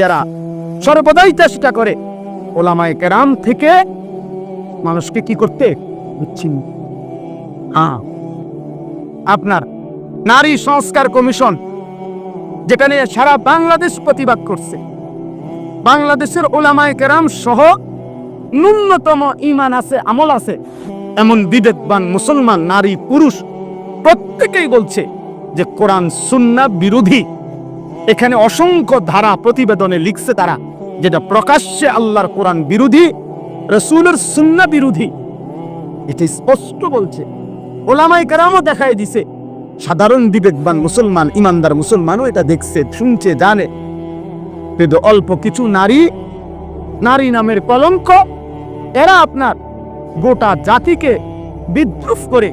যারা সর্বদাই চেষ্টা করে ওলামায় কেরাম থেকে মানুষকে কি করতে? বিচ্ছিন্ন। হ্যাঁ। আপনার নারী সংস্কার কমিশন যেখানে সারা বাংলাদেশ প্রতিবাদ করছে, বাংলাদেশের ওলামায় কেরাম সহ ন্যূনতম ইমান আছে, আমল আছে, এমন বিবেকবান মুসলমান নারী পুরুষ প্রত্যেকেই বলছে যে কোরআন সুন্না বিরোধী। এখানে অসংখ্য ধারা প্রতিবেদনে লিখছে তারা, যেটা প্রকাশ্যে আল্লাহর কোরআন বিরোধী, রসুলের সুন্না বিরোধী। এটা স্পষ্ট বলছে। ওলামাই কেরামও দেখায় দিছে। সাধারণ বিবেকবান মুসলমান, ইমানদার মুসলমানও এটা দেখছে, শুনছে, জানে। কিন্তু অল্প কিছু নারী নারী নামের কলঙ্ক, এরা আপনার গোটা জাতিকে বিদ্রুপ করে,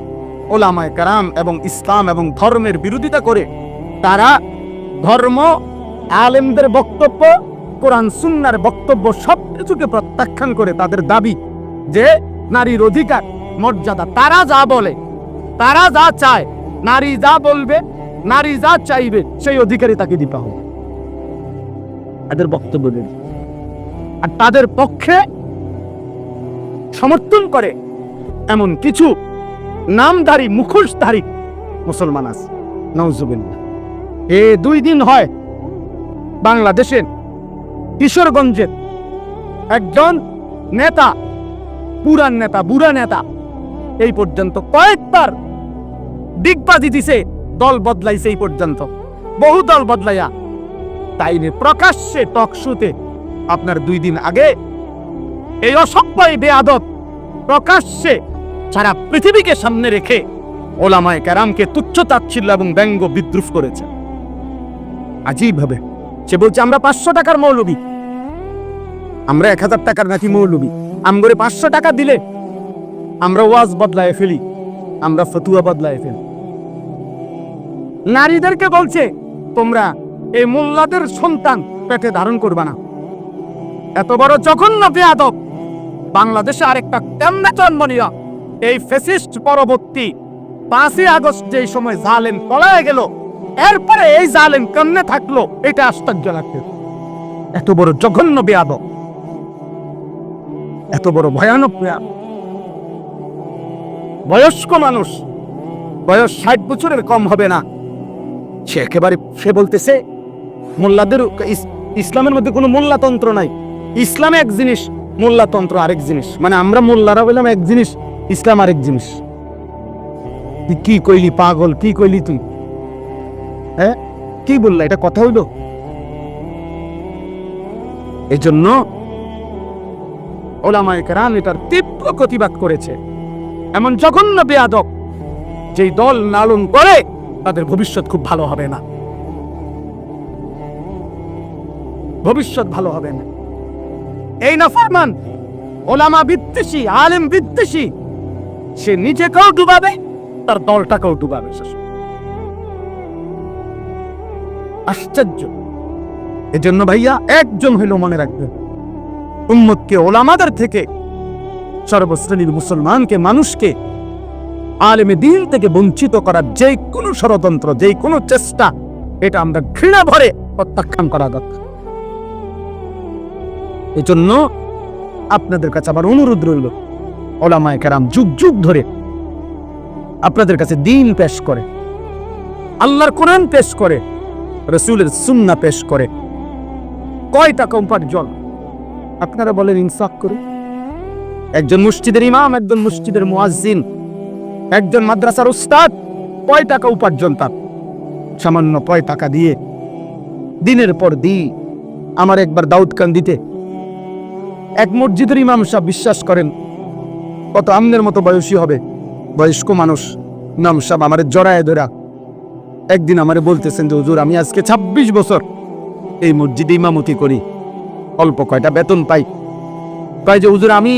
ওলামায় কারাম এবং ইসলাম এবং ধর্মের বিরোধিতা করে, তারা ধর্ম, আলেমদের বক্তব্য, কোরআন, সুন্নার বক্তব্য সব কিছুকে প্রত্যাখ্যান করে তাদের দাবি যে নারীর অধিকার, মর্যাদা, তারা যা বলে, তারা যা চায়, নারী যা বলবে, নারী যা চাইবে, সেই অধিকারই তাকে দিতে হবে। তাদের বক্তব্য আর তাদের পক্ষে সমর্থন করে এমন কিছু নামধারী, মুখোশধারী মুসলমান আছে। নওজুবিল্লাহ এ দুই দিন হয় বাংলাদেশের কিশোরগঞ্জের একজন নেতা, পুরান নেতা, বুড়া নেতা, এই পর্যন্ত কয়েকবার দিগবাজি দিছে, দল বদলাইছে এই পর্যন্ত। বহু দল বদলাইয়া তাই প্রকাশ্যে টকশুতে আপনার দুই দিন আগে এই অসভ্যই বেআদব প্রকাশ্যে সারা পৃথিবীকে সামনে রেখে ওলামায় ক্যারামকে তুচ্ছ তাচ্ছিল্য এবং ব্যঙ্গ বিদ্রুপ করেছে। সে বলছে, আমরা পাঁচশো টাকার মৌলবী। আমরা এক হাজার টাকার নাকি মৌলবী। আমগরে পাঁচশো টাকা দিলে আমরা ওয়াজ বদলায় ফেলি, আমরা ফতুয়া বদলায় ফেলি। নারীদেরকে বলছে, তোমরা এই মোল্লাদের সন্তান পেটে ধারণ করবা না। এত বড় জঘন্য বেয়াদব। বাংলাদেশে আরেকটা কেমনে জন্ম নিয়া এই ফেসিস্ট পরবর্তী পাঁচই আগস্ট যেই সময় জালেম পলায় গেল এরপরে এই জালেম কেমনে থাকল? এটা আশ্চর্য লাগছে। এত বড় জঘন্য বেয়াদব। এত বড় ভয়ানক বেয়াদব। বয়স্ক মানুষ। বয়স ষাট বছরের কম হবে না। সে একেবারে, সে বলতেছে, মোল্লাদের ইসলামের মধ্যে কোনো মোল্লাতন্ত্র নাই। ইসলাম এক জিনিস, মোল্লাতন্ত্র আরেক জিনিস। মানে আমরা মোল্লারা বললাম এক জিনিস, ইসলাম আরেক জিনিস। কি কইলি, পাগল, কি কইলি তুই? হ্যাঁ? কি বললা, এটা কথা হইল? এই জন্য ওলামায় কেরাম এটার তীব্র প্রতিবাদ করেছে। এমন জঘন্য বেয়াদব যেই দল লালন করে, তাদের ভবিষ্যৎ খুব ভালো হবে না। ভবিষ্যৎ ভালো হবে না। এই না ফরমান ওলামা বিদ্বেষী, আলেম বিদ্বেষী, সে নিজেকেও ডুবাবে, তার দলটাকেও ডুবাবে, শেষ আশ্চর্য। এজন্য ভাইয়া একজন হইল মনে রাখবেন উম্মতকে, ওলামাদের থেকে, সর্বশ্রেণীর মুসলমানকে, মানুষকে, আলেমে দিন থেকে বঞ্চিত করার যে কোনো ষড়যন্ত্র যে কোনো চেষ্টা, এটা আমরা ঘৃণা ভরে প্রত্যাখ্যান করা দরকার। এই জন্য আপনাদের কাছে আবার অনুরোধ রইল, ওলামায় কেরাম যুগ যুগ ধরে আপনাদের কাছে দিন পেশ করে, আল্লাহর কোরআন পেশ করে রসুলের সুন্না পেশ করে। কয় টাকা উপার্জন আপনারা বলেন ইনসাফ করে। একজন মসজিদের ইমাম, একজন মসজিদের মুয়াজ্জিন, একজন মাদ্রাসার উস্তাদ কয় টাকা উপার্জন তার? সামান্য কয় টাকা দিয়ে। দিনের পর দি আমার একবার দাউদ দিতে এক মসজিদের ইমাম সাহেব বিশ্বাস করেন, কত আমনের মতো বয়সী হবে। বয়স্ক মানুষ ইমাম সাহেব আমার জড়ায় ধরা। একদিন আমারে বলতেছেন যে, হুজুর, আমি আজকে ২৬ বছর এই মসজিদে ইমামতি করি। অল্প কয়টা বেতন পাই। কয় যে, হুজুর, আমি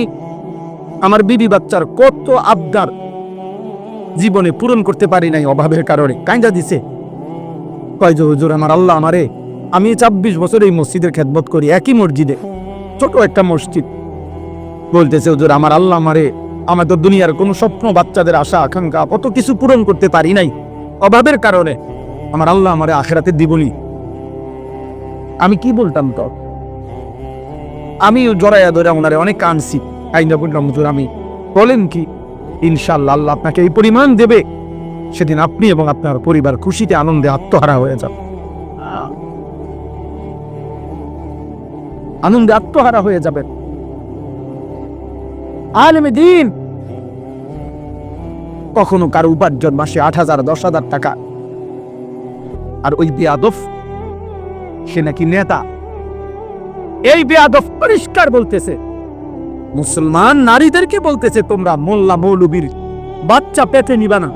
আমার বিবি বাচ্চার কত আবদার জীবনে পূরণ করতে পারি নাই অভাবের কারণে। কাইন্দা দিছে। কয় যে, হুজুর, আমার আল্লাহ আমারে, আমি ২৬ বছর এই মসজিদের খেদমত করি, একই মসজিদে, ছোট একটা মসজিদ। বলতেছে, হুজুর, আমার আল্লাহ আমারে তো দুনিয়ার কোনো স্বপ্ন বাচ্চাদের আশা, আকাঙ্ক্ষা কত কিছু পূরণ করতে পারি নাই। অভাবের কারণে। আমার আল্লাহ আমারে আখেরাতে দিবনি। আমি কি বলতাম তো আমি জড়াইয়া ধরে ওনারে অনেক কানছি আইনা আমি বলেন কি? ইনশাল্লাহ আল্লাহ আপনাকে এই পরিমাণ দেবে। সেদিন আপনি এবং আপনার পরিবার খুশিতে আনন্দে আত্মহারা হয়ে যান আনন্দে আত্মহারা হয়ে যাবেন। আলমে দিন কখনো কারও উপার্জন মাসে আট হাজার, দশ হাজার টাকা। আর ওই বেয়াদফ সে নাকি নেতা। এই বেয়াদফ পরিষ্কার বলতেছে। মুসলমান নারীদেরকে বলতেছে, তোমরা মোল্লা মৌলবীর বাচ্চা পেতে নিবা না।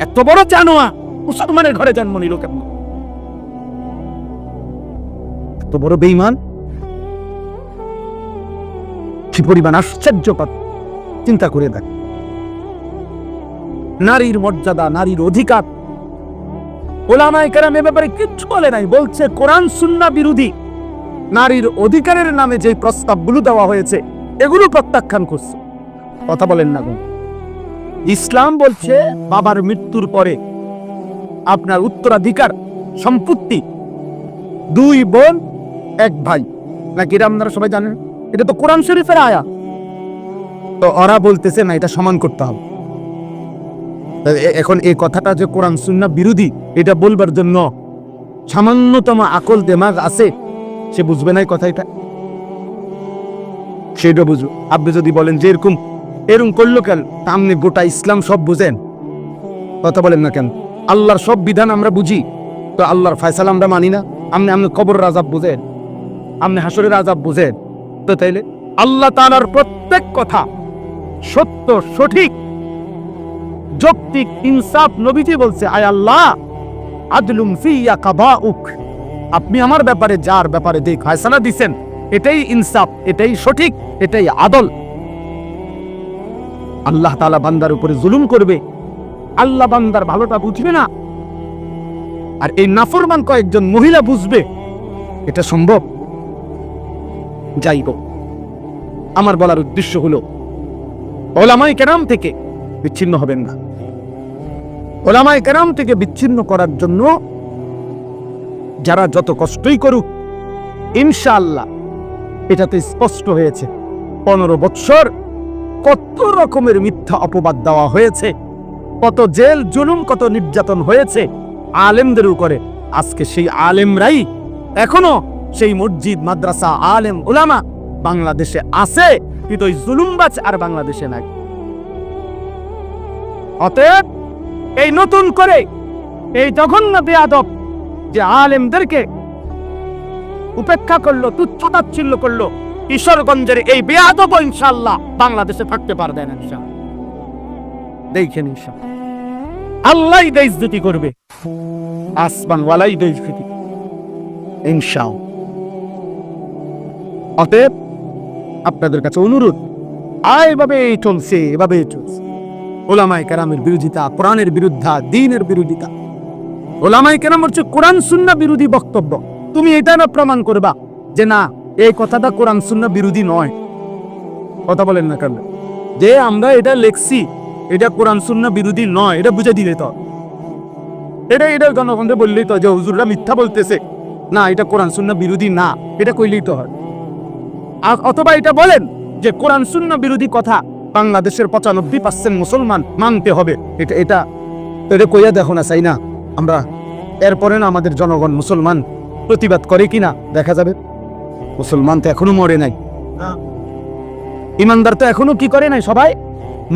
এত বড় জানোয়া, মুসলমানের ঘরে জন্ম নিল কেমন? এত বড় বেইমান কি পরিমাণ আশ্চর্যকর। চিন্তা করে দেখ। নারীর মর্যাদা, নারীর অধিকার। ওলামায় কেরাম এ ব্যাপারে কিচ্ছু বলে নাই, বলছে কোরআন, সুন্না বিরোধী। নারীর অধিকারের নামে যে প্রস্তাবগুলো দেওয়া হয়েছে, এগুলো প্রত্যাখ্যান করছে। কথা বলেন না ইসলাম বলছে, বাবার মৃত্যুর পরে আপনার উত্তরাধিকার, সম্পত্তি, দুই বোন, এক ভাই। নাকি এটা আপনারা সবাই জানেন? এটা তো কোরআন শরীফের আয়া। তো ওরা বলতেছে না, এটা সমান করতে হবে। এখন এই কথাটা যে কোরআন সুন্না বিরোধী, এটা বলবার জন্য সামান্যতম আকল দেমাগ আছে। সে বুঝবে না কথা এটা? সেটা বুঝো। আপনি যদি বলেন যে এরকম এরকম করল কেন? আপনি গোটা ইসলাম সব বুঝেন। কথা বলেন না কেন? আল্লাহর সব বিধান আমরা বুঝি, তো আল্লাহর ফয়সালা আমরা মানি না। আপনি আপনি কবর রাজাব বুঝেন, আপনি হাসরের আজাব বুঝেন। তো তাইলে আল্লাহ তাআলার প্রত্যেক কথা সত্য, সঠিক যৌক্তিক ইনসাফ নবীজি বলছে, আয় আল্লাহ, আদলুম ফিয়া কাবাউক। আপনি আমার ব্যাপারে যার ব্যাপারে যে ফয়সালা দিছেন, এটাই ইনসাফ, এটাই সঠিক, এটাই আদল। আল্লাহ তাআলা বান্দার উপরে জুলুম করবে। আল্লাহ বান্দার ভালোটা বুঝবে না। আর এই নাফরমান কয়েকজন মহিলা বুঝবে, এটা সম্ভব। যাই হোক, আমার বলার উদ্দেশ্য হলো ওলামাই কেরাম থেকে বিচ্ছিন্ন হবেন না। ওলামাই কেরাম থেকে বিচ্ছিন্ন করার জন্য যারা যত কষ্টই করুক, ইনশাআল্লাহ এটা তো স্পষ্ট হয়েছে, পনেরো বৎসর কত রকমের মিথ্যা অপবাদ দেওয়া হয়েছে, কত জেল, জুলুম, কত নির্যাতন হয়েছে, আলেমদের উপরে। আজকে সেই আলেমরাই এখনও সেই মসজিদ, মাদ্রাসা, আলেম, উলামা বাংলাদেশে আছে, কিন্তু ওই জুলুমবাজ আর বাংলাদেশে নাই। অতএব এই নতুন করে এই জঘন্য বেয়াদব যে আলেমদেরকে উপেক্ষা করল তুচ্ছ তাচ্ছিল্য করল, কিশোরগঞ্জের এই বেয়াদব ইনশাল্লাহ বাংলাদেশে থাকতে পারবে না দেখেন ইনশাল্লাহ আল্লাহ দেশদুতি করবে। আসমান ওয়ালাই দেশদুতি ইনশাও অতএব আপনাদের কাছে অনুরোধ, আয় এভাবে চলছে এভাবে চলছে। ওলামাই কেরামের বিরোধিতা, কোরআনের বিরুদ্ধা, দিনের বিরোধিতা। ওলামাই কেরাম হচ্ছে কোরআন সুন্না বিরোধী বক্তব্য। তুমি এটা না প্রমাণ করবা যে না, এই কথাটা কোরআন সুন্না বিরোধী নয়। কথা বলেন না কেন? যে আমরা এটা লেখছি, এটা কোরআন সুন্না বিরোধী নয়, এটা বুঝে দিলে তো। এটা এটা জনগণকে বললেই তো যে হুজুররা মিথ্যা বলতেছে। না, এটা কোরআন সুন্না বিরোধী না, এটা কইলেই তো হয়। অথবা এটা বলেন যে কোরআন সুন্না বিরোধী কথা বাংলাদেশের পঁচানব্বই পার্সেন্ট মুসলমান মানতে হবে। এটা এটা এটা কইয়া দেখো না চাই না আমরা এরপরে না আমাদের জনগণ মুসলমান প্রতিবাদ করে কিনা, দেখা যাবে। মুসলমান তো এখনও মরে নাই। ইমানদার তো এখনও কি করে নাই সবাই?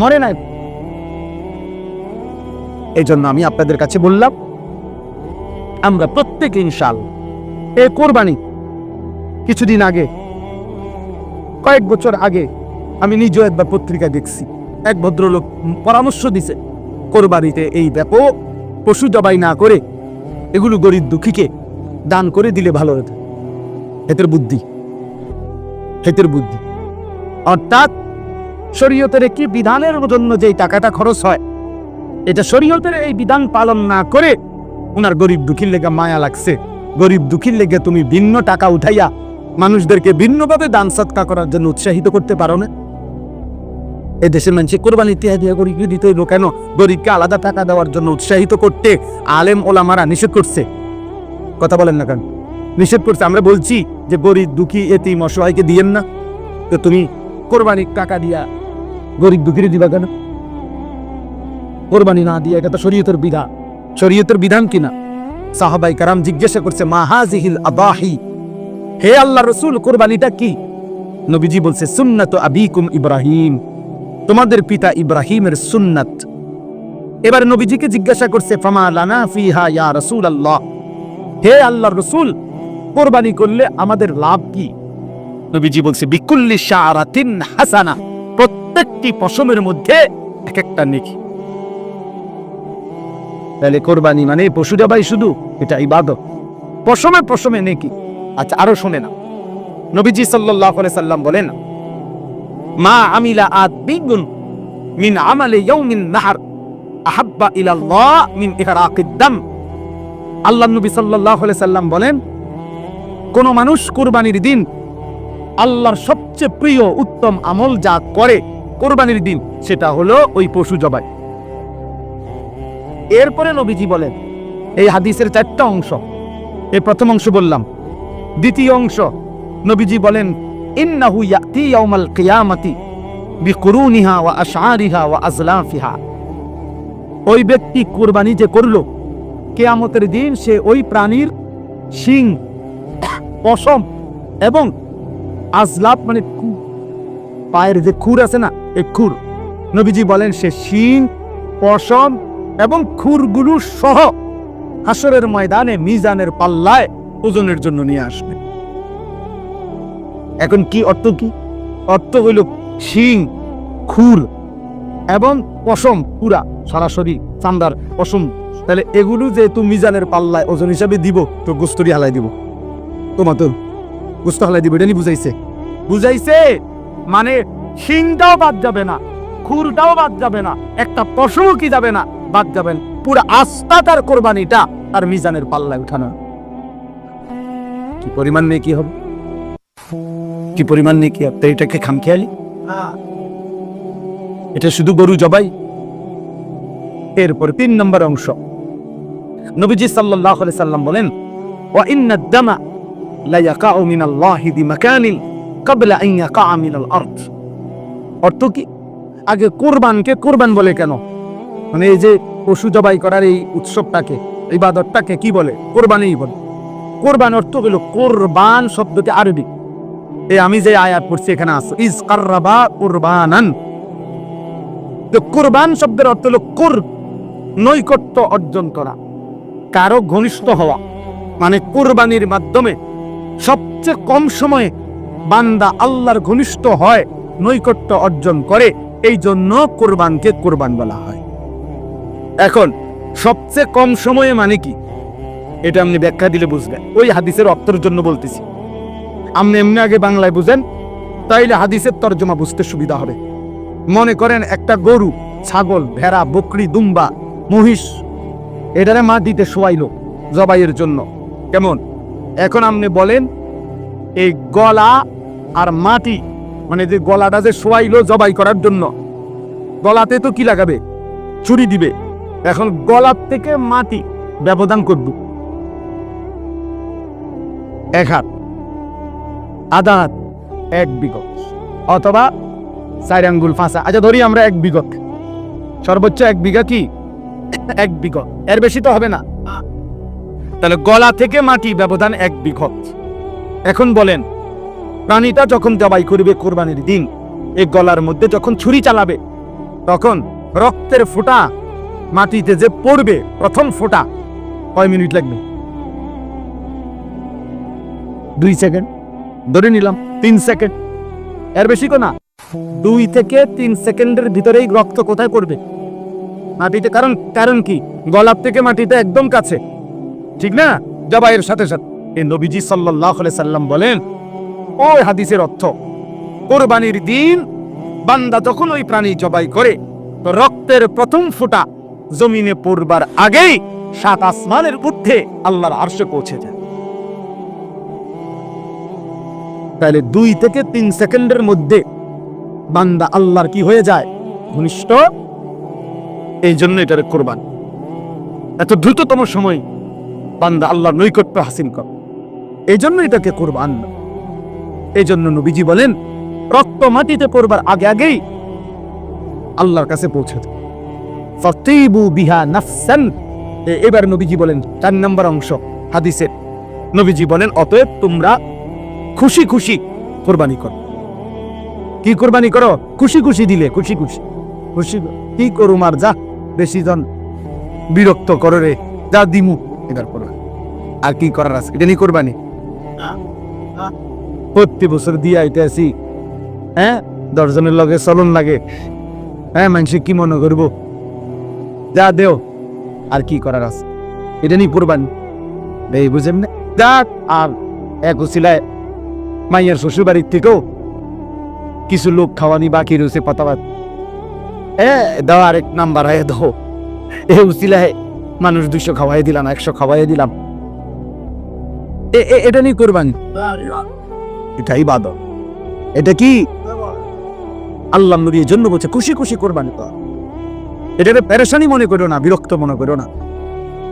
মরে নাই। এই জন্য আমি আপনাদের কাছে বললাম, আমরা প্রত্যেক ইনশাল এ কোরবানি কিছুদিন আগে, কয়েক বছর আগে আমি নিজেও একবার পত্রিকা দেখছি। এক ভদ্রলোক পরামর্শ দিছে, কোরবানিতে এই ব্যাপক পশু জবাই না করে এগুলো গরিব দুঃখীকে দান করে দিলে ভালো হতো। হেতের বুদ্ধি হেতের বুদ্ধি। অর্থাৎ শরীয়তের কি বিধানের জন্য যে টাকাটা খরচ হয়, এটা শরীয়তের এই বিধান পালন না করে ওনার গরিব দুঃখীর লেগে মায়া লাগছে। গরিব দুঃখীর লেগে তুমি ভিন্ন টাকা উঠাইয়া মানুষদেরকে ভিন্নভাবে দান সৎকা করার জন্য উৎসাহিত করতে পারো না। এ দেশের মানুষ কোরবানি তিয়া দিয়া গরিব দিতে হইল কেন? গরিবকে আলাদা টাকা দেওয়ার জন্য উৎসাহিত করতে আলেম ওলামারা নিষেধ করছে। কথা বলেন না কেন? নিষেধ করছে। আমরা বলছি যে গরিব, দুঃখী, এতিম, অসহায়কে দিয়েন না। তো তুমি কোরবানির টাকা দিয়া গরিব, দুঃখীরে দিবা কেন? কোরবানি না দিয়ে এটা তো শরীয়তের বিধান। শরীয়তের বিধান কিনা সাহাবাই কারাম জিজ্ঞাসা করছে মাহাজিহিল আবাহি হে আল্লাহ রসুল, কোরবানিটা কি? নবীজি বলছে, সুন্নাত আবিকুম ইব্রাহিম। তোমাদের পিতা ইব্রাহিমের সুন্নাত। এবার নবীজিকে জিজ্ঞাসা করছে, ফামা লানা ফিহা ইয়া রসুল আল্লাহ হে আল্লাহ রসুল, কোরবানি করলে আমাদের লাভ কি? নবীজি বলছে, বিকুল্লি শারাতিন হাসানা, প্রত্যেকটি পশমের মধ্যে এক একটা নেকি। তাহলে কোরবানি মানে পশু জবাই শুধু, এটা ইবাদত। পশমে পশমে নেকি। আচ্ছা আরও শুনে না। নবীজি আলাইহি সাল্লাম বলেন মা আমিলা আদবিগুন মিন আমালি ইয়াউমিন নাহার। আহাব্বা ইলাল্লাহ মিন আল্লাহ নবী সাল্লাল্লাহু আলাইহি সাল্লাম বলেন, কোন মানুষ কুরবানির দিন আল্লাহর সবচেয়ে প্রিয় উত্তম আমল যা করে কোরবানির দিন, সেটা হলো ওই পশু জবাই। এরপরে নবীজি বলেন, এই হাদিসের চারটা অংশ। এই প্রথম অংশ বললাম। দ্বিতীয় অংশ, নবীজি বলেন ইন্নাহু ওই ব্যক্তি কুরবানি যে করল, কেয়ামতের দিন সে ওই প্রাণীর শিং, পশম এবং আজলাপ মানে পায়ের যে খুর আছে না, এই খুর, নবীজি বলেন সে শিং, পশম এবং খুরগুলো সহ হাসরের ময়দানে মিজানের পাল্লায় ওজনের জন্য নিয়ে আসবে। এখন কি অর্থ কি? অর্থ হইল শিং, খুর এবং পশম পুরা সরাসরি চান্দার পশম। তাহলে এগুলো যেহেতু মিজানের পাল্লায় ওজন হিসাবে দিব, তো গোস্তরি হালাই দিব। তোমার তো গোস্ত হালাই দিব, এটা নি বুঝাইছে? বুঝাইছে মানে শিংটাও বাদ যাবে না, খুরটাও বাদ যাবে না, একটা পশমও কি যাবে না, বাদ যাবেন পুরো আস্থা তার কোরবানিটা তার মিজানের পাল্লায় উঠানো। কি পরিমাণ নেই, কি হবে? কি পরিমাণ নেই কি তো এটাকে খামখেয়ালি? এটা শুধু গরু জবাই? এরপর তিন নম্বর অংশ। নবীজি আলাইহি সাল্লাম বলেন অর্থ কি? আগে কোরবানকে কোরবান বলে কেন? মানে এই যে পশু জবাই করার এই উৎসবটাকে, ইবাদতটাকে কি বলে? কোরবানিই বলে। কোরবান অর্থ হলো কোরবান শব্দটি আরবি। এই আমি যে আয়াত পড়ছি এখানে আছে, ইজ কাররাবা কুরবানান। তো কোরবান শব্দের অর্থ হলো কুর, নৈকট্য অর্জন করা, কারও ঘনিষ্ঠ হওয়া মানে কোরবানির মাধ্যমে সবচেয়ে কম সময়ে বান্দা আল্লাহর ঘনিষ্ঠ হয়, নৈকট্য অর্জন করে, এই জন্য কোরবানকে কোরবান বলা হয়। এখন, সবচেয়ে কম সময়ে মানে কি? এটা আপনি ব্যাখ্যা দিলে বুঝবেন। ওই হাদিসের অর্থের জন্য বলতেছি। আপনি এমনি আগে বাংলায় বুঝেন, তাইলে হাদিসের তর্জমা বুঝতে সুবিধা হবে। মনে করেন একটা গরু, ছাগল, ভেড়া, বকরি, দুম্বা, মহিষ, এটারে মা দিতে শোয়াইলো জবাইয়ের জন্য। কেমন? এখন আপনি বলেন, এই গলা আর মাটি মানে যে গলাটা যে শোয়াইল জবাই করার জন্য, গলাতে তো কি লাগাবে? ছুরি দিবে। এখন গলার থেকে মাটি ব্যবধান করব। এক হাত। আধা হাত এক বিগত। অথবা চার আঙ্গুল ফাঁসা। আচ্ছা ধরি আমরা এক বিগত। সর্বোচ্চ এক বিঘা কি? এক বিঘত। এর বেশি তো হবে না। তাহলে গলা থেকে মাটি ব্যবধান এক বিঘত। এখন বলেন, প্রাণীটা যখন জবাই করবে কোরবানির দিন এই গলার মধ্যে যখন ছুরি চালাবে, তখন রক্তের ফোঁটা মাটিতে যে পড়বে, প্রথম ফোঁটা, কয় মিনিট লাগবে? দুই সেকেন্ড। ধরে নিলাম, তিন সেকেন্ড এর বেশি তো না। দুই থেকে তিন সেকেন্ডের ভিতরেই রক্ত কোথায় পড়বে? মাটিতে, কারণ কারণ কি? গলাপ থেকে মাটিতে একদম কাছে। ঠিক না? জবাইয়ের সাথে সাথে। এই নবীজি আলাইহি সাল্লাম বলেন ওই হাদিসের অর্থ, কোরবানির দিন বান্দা যখন ওই প্রাণী জবাই করে রক্তের প্রথম ফোঁটা জমিনে পড়বার আগেই সাত আসমানের ঊর্ধ্বে আল্লাহর আরশে পৌঁছে যায়। তাহলে দুই থেকে তিন সেকেন্ডের মধ্যে বান্দা আল্লাহর কি হয়ে যায়? ঘনিষ্ঠ। এই জন্য এটার কোরবান। এত দ্রুততম সময় বান্দা আল্লাহর নৈকট্য হাসিল কর। এই জন্য এটাকে কোরবান এই জন্য নবীজি বলেন, রক্ত মাটিতে পড়বার আগে আগেই আল্লাহর কাছে পৌঁছে। ফতিবু বিহা নাফসান। এবার নবীজি বলেন, চার নম্বর অংশ, হাদিসের। নবীজি বলেন, অতএব তোমরা খুশি খুশি কোরবানি করো। কি কোরবানি করো? খুশি খুশি দিলে, খুশি খুশি। খুশি কি করুম আর যা বেশি জন বিরক্ত করো রে, যা দিমু। এবার করো আর কি করার আছে? এটা নিয়ে কোরবানি। প্রতি বছর দিয়ে আইতে আসি হ্যাঁ? দশজনের লগে চলন লাগে। হ্যাঁ মানুষে কি মনে করব? যা দেও। আর কি করার আছে? এটা নিয়ে কোরবানি। এই বুঝেন না? যাক, আর এক উসিলায় মাইয়ার শ্বশুর বাড়ির থেকেও কিছু লোক খাওয়ানি বাকি রয়েছে কথাবাদ এ, দাও আরেক নাম্বার হয়ে দাও। এ উসিলায় মানুষ দুইশো খাওয়াই দিলাম, একশো খাওয়াই দিলাম। এটা নিয়ে কোরবানি। এটাই বাদ। এটা কি? আল্লাহ নবীর জন্য বলছে, খুশি খুশি কোরবানি কর। এটারে পেরেশানি মনে করো না, বিরক্ত মনে করো না।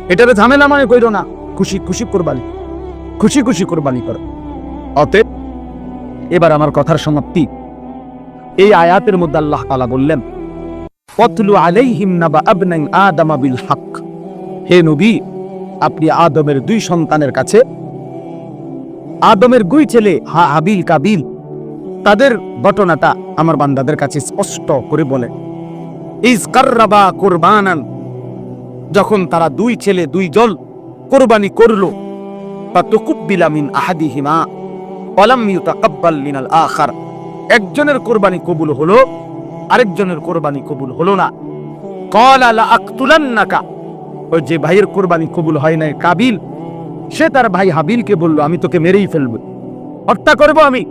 এটারে ঝামেলা মনে করো না, খুশি খুশি কোরবানি। খুশি খুশি কোরবানি করো। অতএব এবার আমার কথার সমাপ্তি। এই আয়াতের মধ্যে আল্লাহ তাআলা বললেন পতলু আলাইহিম নাবা আদামা বিল হক। হে নবী, আপনি আদমের দুই সন্তানের কাছে, আদমের দুই ছেলে হা হাবিল কাবিল, তাদের ঘটনাটা আমার বান্দাদের কাছে স্পষ্ট করে বলে, ইজ কার্রাবা কোরবানান। যখন তারা দুই ছেলে দুই জল কোরবানি করল, ফাতুকুব্বিলা মিন আহাদিহিমা। ওয়ালাম ইউতাকাব্বাল আখার। একজনের কোরবানি কবুল হলো, আরেকজনের কোরবানি কবুল হলো না। ক্বালা লা আকতুলান্নাকা ওই যে ভাইয়ের কোরবানি কবুল হয় নাই কাবিল, সে তার ভাই হাবিলকে বলল, আমি তোকে মেরেই ফেলব। হত্যা করব আমি।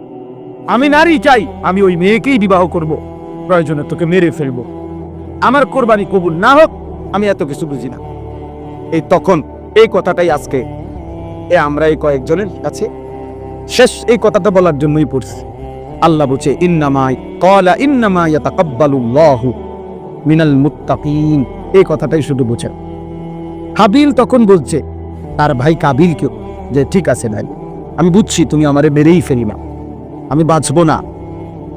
আমি নারী চাই। আমি ওই মেয়েকেই বিবাহ করব। প্রয়োজনে তোকে মেরে ফেলব। আমার কোরবানি কবুল না হোক, আমি এত কিছু বুঝি না। এই তখন এই কথাটাই আজকে। এ আমরা এই কয়েকজনের কাছে শেষ এই কথাটা বলার জন্যই পড়ছি। আল্লাহ বলছে, ইন্নামাই কলা, ইন্নামা মিনাল মুত্তাকিন। এই কথাটাই শুধু বোঝে। হাবিল তখন বলছে, তার ভাই কাবিলকে যে, ঠিক আছে ভাই, আমি বুঝছি তুমি আমারে মেরেই ফেলিবা। আমি বাঁচবো না।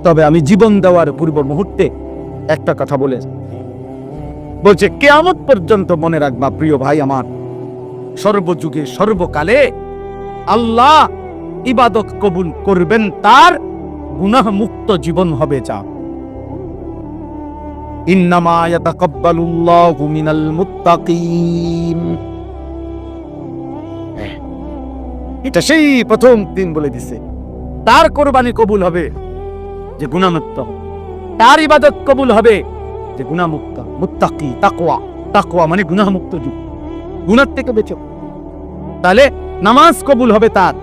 তবে আমি জীবন দেওয়ার পূর্ব মুহূর্তে একটা কথা বলে বলছে, কেয়ামত পর্যন্ত মনে রাখবা প্রিয় ভাই আমার, সর্বযুগে সর্বকালে আল্লাহ ইবাদত কবুল করবেন তার গুনাহ মুক্ত জীবন হবে যা। ইন্নামা ইয়াতাকাব্বালুল্লাহু মিনাল মুত্তাকিন। এটা সেই প্রথম দিন বলে দিছে। তার কোরবানি কবুল হবে যে গুণামুক্ত তার ইবাদত কবুল হবে যে গুণামুক্ত মুত্তাকি তাকওয়া। তাকওয়া মানে গুনাহমুক্ত যুগ। গুনার থেকে বেঁচে তাহলে নামাজ কবুল হবে তার।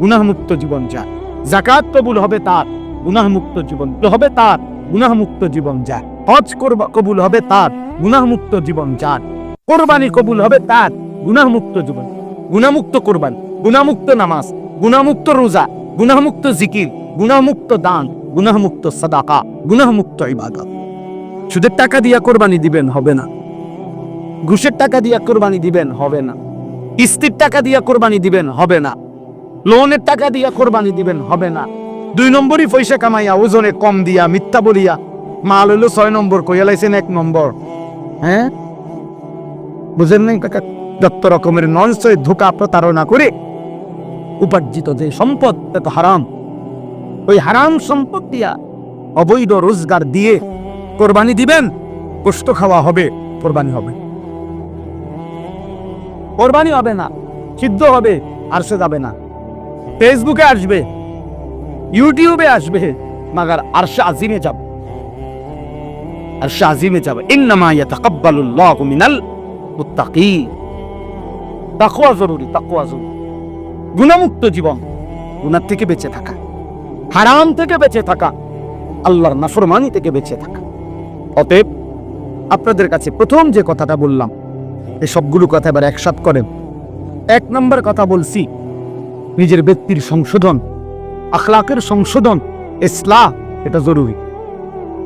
গুনাহমুক্ত জীবন যায়। জাকাত কবুল হবে তার, গুনাহমুক্ত জীবন হবে তার, গুনাহমুক্ত জীবন যায়। হজ কবুল হবে তার, গুনাহমুক্ত জীবন যার কোরবানি কবুল হবে তার, গুনাহমুক্ত জীবন গুনামুক্ত কোরবান গুনামুক্ত নামাজ গুনামুক্ত রোজা, গুনাহমুক্ত জিকির, গুনাহমুক্ত দান, গুনাহমুক্ত সাদাকা, গুনাহমুক্ত ইবাদত। সুদের টাকা দিয়া কোরবানি দিবেন হবে না। ঘুষের টাকা দিয়া কোরবানি দিবেন হবে না। কিস্তির টাকা দিয়া কোরবানি দিবেন হবে না। লোনের টাকা দিয়া কোরবানি দিবেন, হবে না। দুই নম্বরই পয়সা কামাইয়া, ওজনে কম দিয়া, মিথ্যা বলিয়া। মাল হইল ছয় নম্বর, কইয়া লাইছেন এক নম্বর। হ্যাঁ? বুঝেন নাই কাকা? যত রকমের ননসয় ধোকা প্রতারণা করে উপার্জিত যে সম্পদ, তা তো হারাম। ওই হারাম সম্পদ দিয়া অবৈধ রোজগার দিয়ে কোরবানি দিবেন কষ্ট খাওয়া হবে, কোরবানি হবে। কোরবানি হবে না, সিদ্ধ হবে, আর সে যাবে না। ফেসবুকে আসবে, ইউটিউবে আসবে, মাগার আরশা আজিমে যাবে। আরশা আজিমে যাবে। ইন্নামা ইয়াতাকাব্বালুল্লাহু মিনাল মুত্তাকিন। তাকওয়া জরুরি তাকওয়া জরুরি। গুণামুক্ত জীবন গুনার থেকে বেঁচে থাকা। হারাম থেকে বেঁচে থাকা। আল্লাহর নাফরমানি থেকে বেঁচে থাকা। অতএব, আপনাদের কাছে প্রথম যে কথাটা বললাম এই সবগুলো কথা এবার একসাথ করেন। এক নম্বর কথা বলছি নিজের ব্যক্তির সংশোধন, আখলাকের সংশোধন ইসলাহ এটা জরুরি।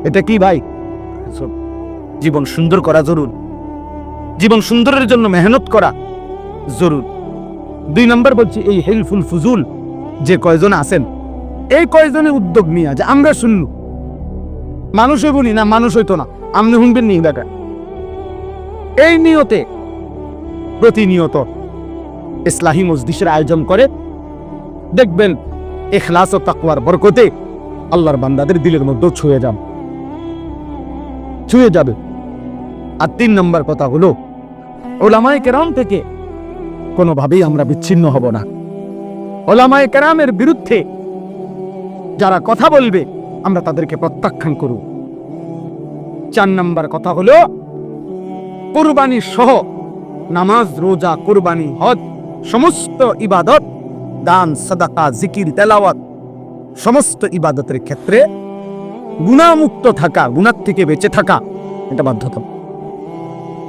এটা কি ভাই? জীবন সুন্দর করা জরুরি। জীবন সুন্দরের জন্য মেহনত করা জরুরি। দুই নম্বর বলছি, এই হেলফুল ফুজুল, যে কয়জন আছেন, এই কয়জনে উদ্যোগ নিয়ে যে আমরা শুনলু। মানুষ নি না, মানুষ হইতো না। আপনি শুনবেন নি, দেখা। এই নিয়তে প্রতিনিয়ত ইসলাহী মসজিদের আয়োজন করে দেখবেন এখলাস ও তাকওয়ার বরকতে আল্লাহর বান্দাদের দিলের মধ্যে ছুঁয়ে যাবে। ছুঁয়ে যাবে। আর তিন নম্বর কথা হলো, ওলামায় কেরাম থেকে কোনোভাবেই আমরা বিচ্ছিন্ন হব না। ওলামায় কেরামের বিরুদ্ধে যারা কথা বলবে, আমরা তাদেরকে প্রত্যাখ্যান করব। চার নম্বর কথা হলো, কুরবানি সহ নামাজ, রোজা, কুরবানি, হজ, সমস্ত ইবাদত দান সাদাকা জিকির তেলাওয়াত সমস্ত ইবাদতের ক্ষেত্রে গুণামুক্ত থাকা গুণার থেকে বেঁচে থাকা এটা বাধ্যতা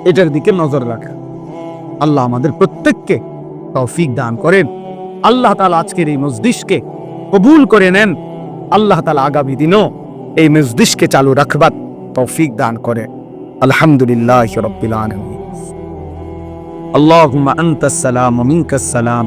এটার দিকে নজর রাখা আল্লাহ আমাদের প্রত্যেককে তৌফিক দান করেন আল্লাহ তালা আজকের এই মসজিদকে কবুল করে নেন আল্লাহ তালা আগামী দিনও এই মসজিদকে চালু রাখবার তৌফিক দান করে আলহামদুলিল্লাহ রব্বিল আলামিন اللهم أنت السلام ومنك السلام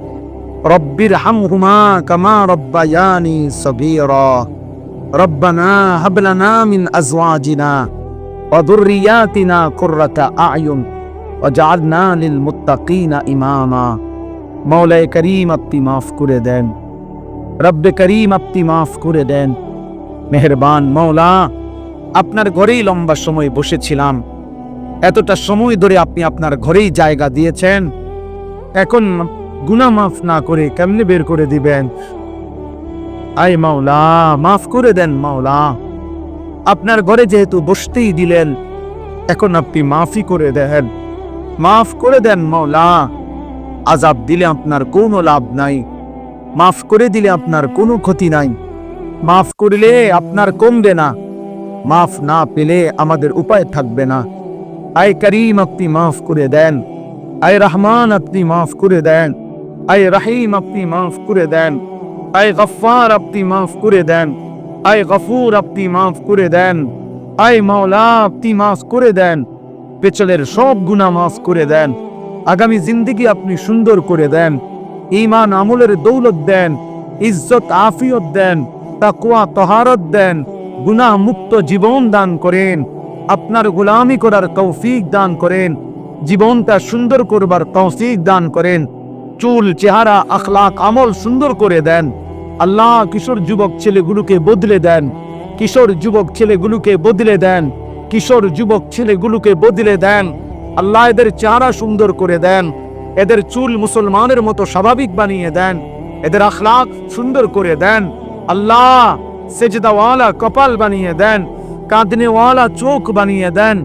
رب ارحمهما كما ربياني صغيرا ربنا هب لنا من أزواجنا وذرياتنا قرة أعين وجعلنا للمتقين إماما মৌলায় করিম আপনি মাফ করে দেন রব্বে করিম আপনি মাফ করে দেন মেহরবান মৌলা আপনার ঘরেই লম্বা সময় বসেছিলাম এতটা সময় ধরে আপনি আপনার ঘরেই জায়গা দিয়েছেন এখন গুনা মাফ না করে কেমনে বের করে দিবেন? আই মাওলা, মাফ করে দেন মাওলা। আপনার ঘরে যেহেতু বসতেই দিলেন, এখন আপনি মাফই করে দেন। মাফ করে দেন মাওলা। আজাব দিলে আপনার কোনো লাভ নাই। মাফ করে দিলে আপনার কোনো ক্ষতি নাই। মাফ করলে আপনার কমবে না। মাফ না পেলে আমাদের উপায় থাকবে না। আয় করিম, আপনি মাফ করে দেন। আয় রহমান, আপনি মাফ করে দেন। আয় রাহিম আপনি মাফ করে দেন। আয় গফার আপনি মাফ করে দেন। আয় গফুর আপনি মাফ করে দেন। আয় মাওলা আপনি মাফ করে দেন। পেছলের সব গুনাহ মাফ করে দেন। আগামী জিন্দিগি আপনি সুন্দর করে দেন। ইমান আমলের দৌলত দেন। ইজ্জত আফিয়ত দেন। তাকওয়া তহারত দেন। গুনাহ মুক্ত জীবন দান করেন। আপনার গোলামি করার তৌফিক দান করেন। জীবনটা সুন্দর করবার তৌফিক দান করেন। চুল, চেহারা আখলাক আমল সুন্দর করে দেন। আল্লাহ কিশোর যুবক ছেলেগুলোকে বদলে দেন। কিশোর যুবক ছেলেগুলোকে বদলে দেন। কিশোর যুবক ছেলেগুলোকে বদলে দেন। আল্লাহ এদের চেহারা সুন্দর করে দেন। এদের চুল মুসলমানের মতো স্বাভাবিক বানিয়ে দেন। এদের আখলাক সুন্দর করে দেন। আল্লাহ সেজদাওয়ালা কপাল বানিয়ে দেন। কাঁদনেওয়ালা চোখ বানিয়ে দেন।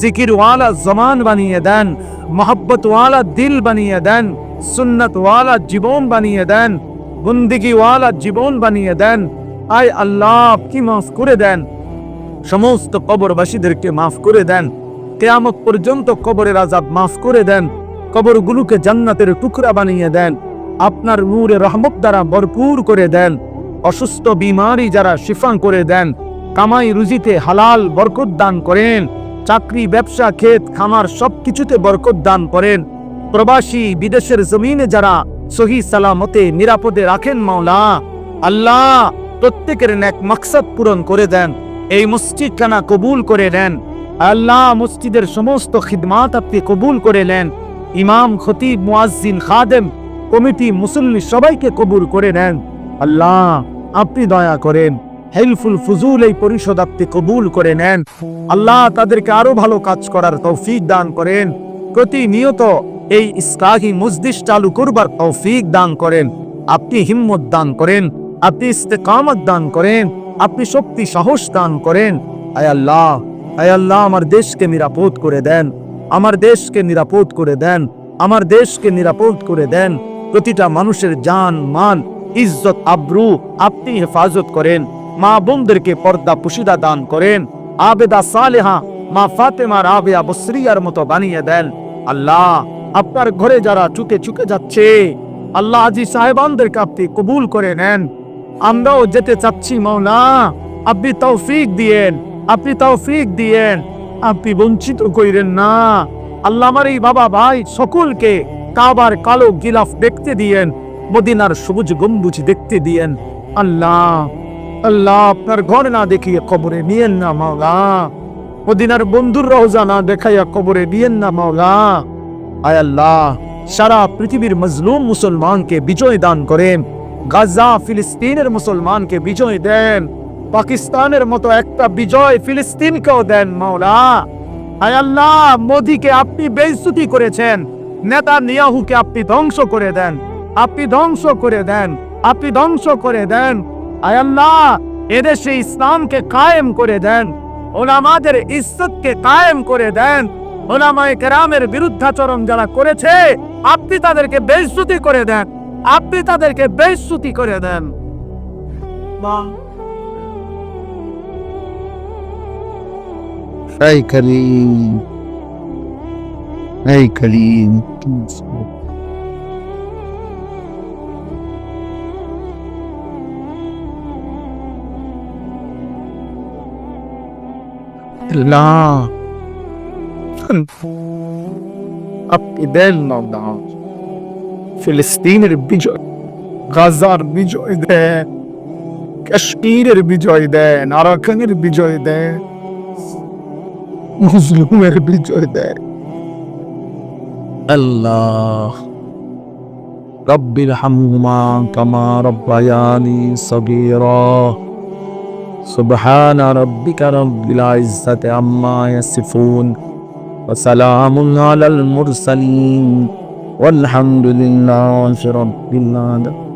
জিকিরওয়ালা জমান বানিয়ে দেন। মোহব্বতওয়ালা দিল বানিয়ে দেন। সুন্নতওয়ালা জীবন বানিয়ে দেন, বন্দিগিওয়ালা জীবন বানিয়ে দেন। আয় আল্লাহ, কি মাফ করে দেন। সমস্ত কবরবাসীদেরকে মাফ করে দেন। কেয়ামত পর্যন্ত কবরের আজাব মাফ করে দেন। কবরগুলোকে জান্নাতের টুকরা বানিয়ে দেন। আপনার নূরে রহমত দ্বারা ভরপুর করে দেন। অসুস্থ বিমারি যারা শিফা করে দেন, কামাই রুজিতে হালাল বরকত দান করেন। চাকরি, ব্যবসা, ক্ষেত, খামার সবকিছুতে বরকত দান করেন। প্রবাসী বিদেশের জমিনে যারা সহি সালামতে নিরাপদে রাখেন মাওলা, আল্লাহ প্রত্যেকের ন্যাক মাকসাদ পূরণ করে দেন, এই মসজিদখানা কবুল করে নেন, আল্লাহ মসজিদের সমস্ত খিদমাত আপনি কবুল করে নেন, ইমাম, খতিব, মুয়াজ্জিন, খাদেম, কমিটি, মুসল্লি সবাইকে কবুল করে নেন। আল্লাহ আপনি দয়া করেন হেলফুল ফুজুল এই পরিষদ আপনি কবুল করে নেন। আল্লাহ তাদেরকে আরও ভালো কাজ করার তৌফিক দান করেন। প্রতিনিয়ত এই ইসলাহি মসজিদ চালু করবার তৌফিক দান করেন। আপনি হিম্মত দান করেন, আপনি ইস্তেকামত দান করেন, আপনি শক্তি, সাহস দান করেন। আয় আল্লাহ আয় আল্লাহ, আমার দেশকে নিরাপদ করে দেন, আমার দেশকে নিরাপদ করে দেন, আমার দেশকে নিরাপদ করে দেন। প্রতিটা মানুষের জান, মান, ইজ্জত, আব্রু আপনি হেফাজত করেন। মা বোনদেরকে পর্দা, পুশিদা দান করেন। আবেদা সালেহা মা ফাতেমার আবেয়া বসরিয়ার মতো বানিয়ে দেন। আল্লাহ আপনার ঘরে যারা চুকে চুকে যাচ্ছে, আল্লাহ আজি সাহেবানদেরকে আপনি কবুল করে নেন। আমরাও যেতে চাচ্ছি মৌলা আপনি তৌফিক দিয়েন, আপনি তৌফিক দিয়েন। আপনি বঞ্চিত কইরেন না। আল্লাহ আমার এই বাবা ভাই সকলকে কাবার কালো গিলাফ দেখতে দিয়েন, মদিনার সবুজ গম্বুজ দেখতে দিয়েন। আল্লাহ আল্লাহ আপনার ঘর না দেখিয়ে কবরে নিয়েন না, মাওলা। মদিনার বন্ধুর রওজা না দেখাইয়া কবরে নিয়েন না, মাওলা। আয় আল্লাহ, সারা পৃথিবীর মজলুম মুসলমানকে বিজয় দান করেন। গাজা ফিলিস্তিনের মুসলমানকে বিজয় দেন। পাকিস্তানের মতো একটা বিজয় ফিলিস্তিনকেও দেন, মাওলা। আয় আল্লাহ, মোদীকে আপনি বেইজ্জতি করেছেন। নেতা নিয়াহুকে আপনি ধ্বংস করে দেন। আপনি ধ্বংস করে দেন। আপনি ধ্বংস করে দেন। আয় আল্লাহ, এদেশে ইসলামকে কায়েম করে দেন। ওলামাদের ইজ্জতকে কায়েম করে দেন। ওলামায়ে কেরামের বিরুদ্ধাচরণ যারা করেছে, আপনি তাদেরকে বেইজ্জতি করে দেন আপনি তাদেরকে বেইজ্জতি করে দেন Kareem. আল্লাহ اقبال نضعان فلسطين ربيجو غزار ايدان كشمير بجويدان عراقان ايدان مظلوم بجويدان الله. ربي ارحمهما كما ربياني صغيرا. سبحان ربك رب العزة عما يصفون. وسلام على المرسلين والحمد لله رب العالمين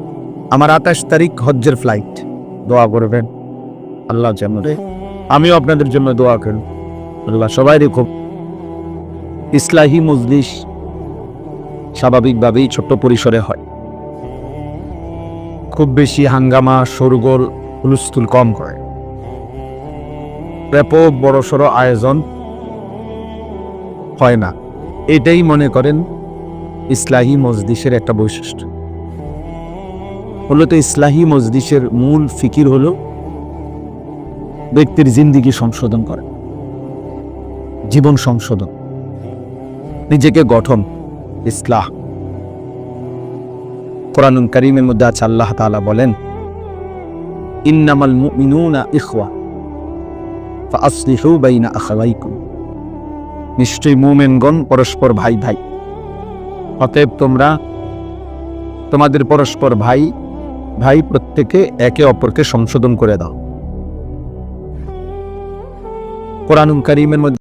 আমার আঠাশ তারিখ হজ্জের ফ্লাইট দোয়া করবেন আল্লাহ যেন আমিও আপনাদের জন্য দোয়া করি আল্লাহ সবাই খুব ইসলাহি মজলিস স্বাভাবিকভাবেই ছোট্ট পরিসরে হয় খুব বেশি হাঙ্গামা সরগোল হুলস্থুল কম করে ব্যাপক বড়সড় আয়োজন হয় না। এটাই মনে করেন ইসলাহি মজলিসের একটা বৈশিষ্ট্য। হলো তো ইসলাহি মজলিসের মূল ফিকির হলো ব্যক্তির জিন্দিগি সংশোধন করে। জীবন সংশোধন। নিজেকে গঠন, ইসলাহ। কোরআন করিমের মধ্যে আছে আল্লাহ তাআলা বলেন, ইন্নামাল মুমিনুনা ইখওয়া ফাসলিহু বাইনা আখাওয়াইকুম। নিশ্চয়ই মোমেনগণ পরস্পর ভাই ভাই। অতএব তোমরা তোমাদের পরস্পর ভাই ভাই প্রত্যেকে একে অপরকে সংশোধন করে দাও। কোরআন করিমের মধ্যে